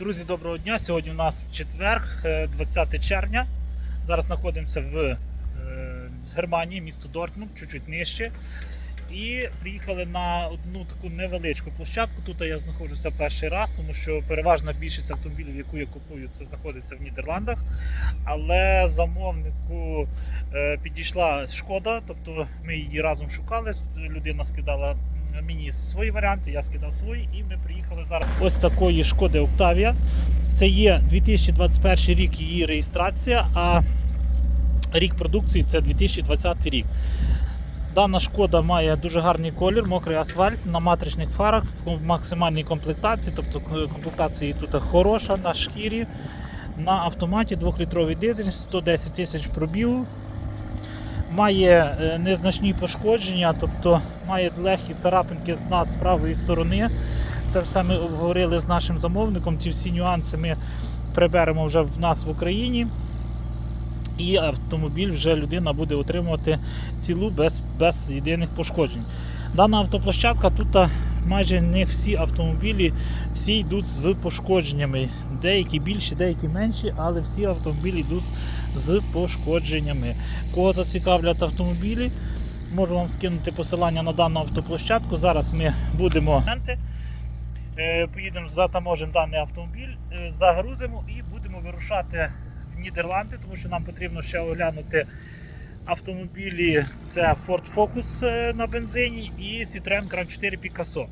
Друзі, доброго дня. Сьогодні у нас четверг, е, 20 червня. Зараз знаходимося в е, Германії, місто Дортмунд, чуть-чуть нижче. І приїхали на одну таку невеличку площадку. Тут я знаходжуся перший раз, тому що переважна більшість автомобілів, яку я купую, це знаходиться в Нідерландах. Але замовнику е, підійшла шкода, тобто ми її разом шукали. Людина скидала мені свої варіанти, я скидав свої, і ми приїхали зараз. Ось такої шкоди Октавія. Це є 2021 рік її реєстрація, а рік продукції це 2020 рік. Дана шкода має дуже гарний колір, мокрий асфальт на матричних фарах в максимальній комплектації, тобто комплектація тут хороша на шкірі. На автоматі 2-літровий дизель, 110 тисяч пробігу. Має е, незначні пошкодження, тобто має легкі царапинки з нас з правої сторони. Це все ми обговорили з нашим замовником. Ті всі нюанси ми приберемо вже в нас в Україні. І автомобіль вже людина буде отримувати цілу без, без єдиних пошкоджень. Дана автоплощадка тут майже не всі автомобілі всі йдуть з пошкодженнями. Деякі більші, деякі менші, але всі автомобілі йдуть з пошкодженнями. Кого зацікавлять автомобілі, можу вам скинути посилання на дану автоплощадку. Зараз ми будемо Е, поїдемо затаможимо даний автомобіль, е, загрузимо і будемо вирушати в Нідерланди, тому що нам потрібно ще оглянути автомобілі. Це Ford Focus е, на бензині і Citroen Grand 4 Picasso.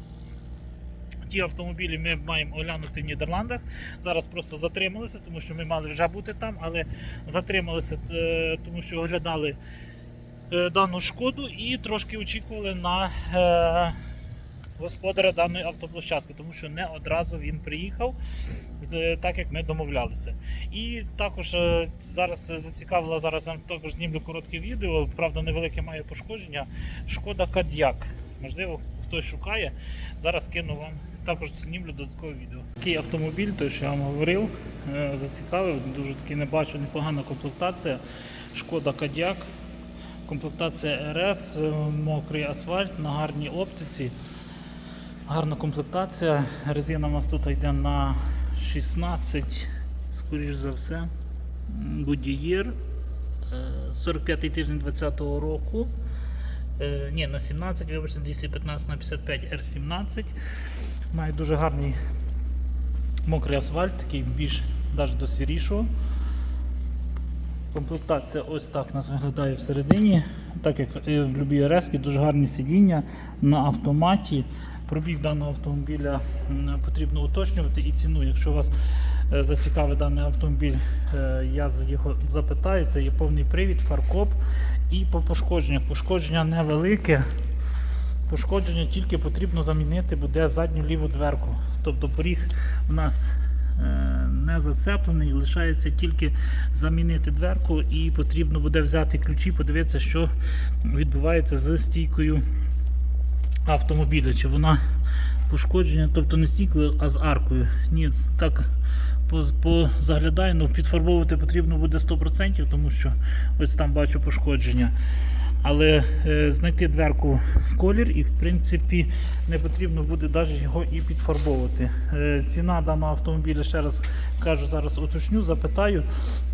Ті автомобілі ми маємо оглянути в Нідерландах. Зараз просто затрималися, тому що ми мали вже бути там, але затрималися, е, тому що оглядали е, дану шкоду і трошки очікували на господаря даної автоплощадки, тому що не одразу він приїхав, е, так як ми домовлялися. І також е, зараз зацікавила, зараз також знімлю коротке відео, правда, невелике має пошкодження. Шкода Кад'як. Можливо, хтось шукає. Зараз кину вам також знімлю додаткове відео. Такий автомобіль, той, що я вам говорив, е, зацікавив. Дуже таки не бачу, непогана комплектація. Шкода Кад'як. Комплектація РС, мокрий асфальт на гарній оптиці. Гарна комплектація. Резина у нас тут йде на 16, скоріш за все. Goodyear. 45 тиждень 2020 року. Е, Ні, на 17, вибачте, 215 на 55 R17. Має дуже гарний мокрий асфальт, такий більш навіть до сірішого. Комплектація ось так у нас виглядає всередині. Так як в любій РС, дуже гарні сидіння на автоматі. Пробіг даного автомобіля потрібно уточнювати і ціну. Якщо вас е, зацікавить даний автомобіль, е, я його запитаю. Це є повний привід, фаркоп і по пошкодженнях. Пошкодження невелике. Пошкодження тільки потрібно замінити буде задню ліву дверку. Тобто поріг у нас е, не зацеплений, лишається тільки замінити дверку і потрібно буде взяти ключі, подивитися, що відбувається з стійкою автомобіля. Чи вона пошкоджена, тобто не стійкою, а з аркою. Ні, так позаглядаю, ну підфарбовувати потрібно буде 100%, тому що ось там бачу пошкодження. Але е, знайти дверку в колір і в принципі не потрібно буде навіть його і підфарбовувати. Е, ціна даного автомобіля, ще раз кажу, зараз уточню, запитаю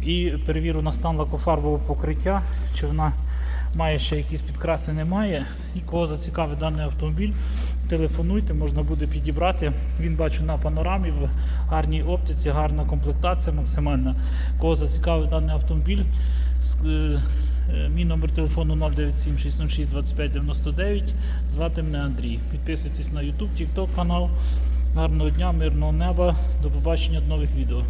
і перевірю на стан лакофарбового покриття, чи вона має ще якісь підкраси, немає. І кого зацікавить даний автомобіль, телефонуйте, можна буде підібрати. Він бачу на панорамі в гарній оптиці, гарна комплектація максимальна. Кого зацікавить даний автомобіль, е, мій номер телефону 097 606 25 99. Звати мене Андрій. Підписуйтесь на YouTube, TikTok канал. Гарного дня, мирного неба. До побачення до нових відео.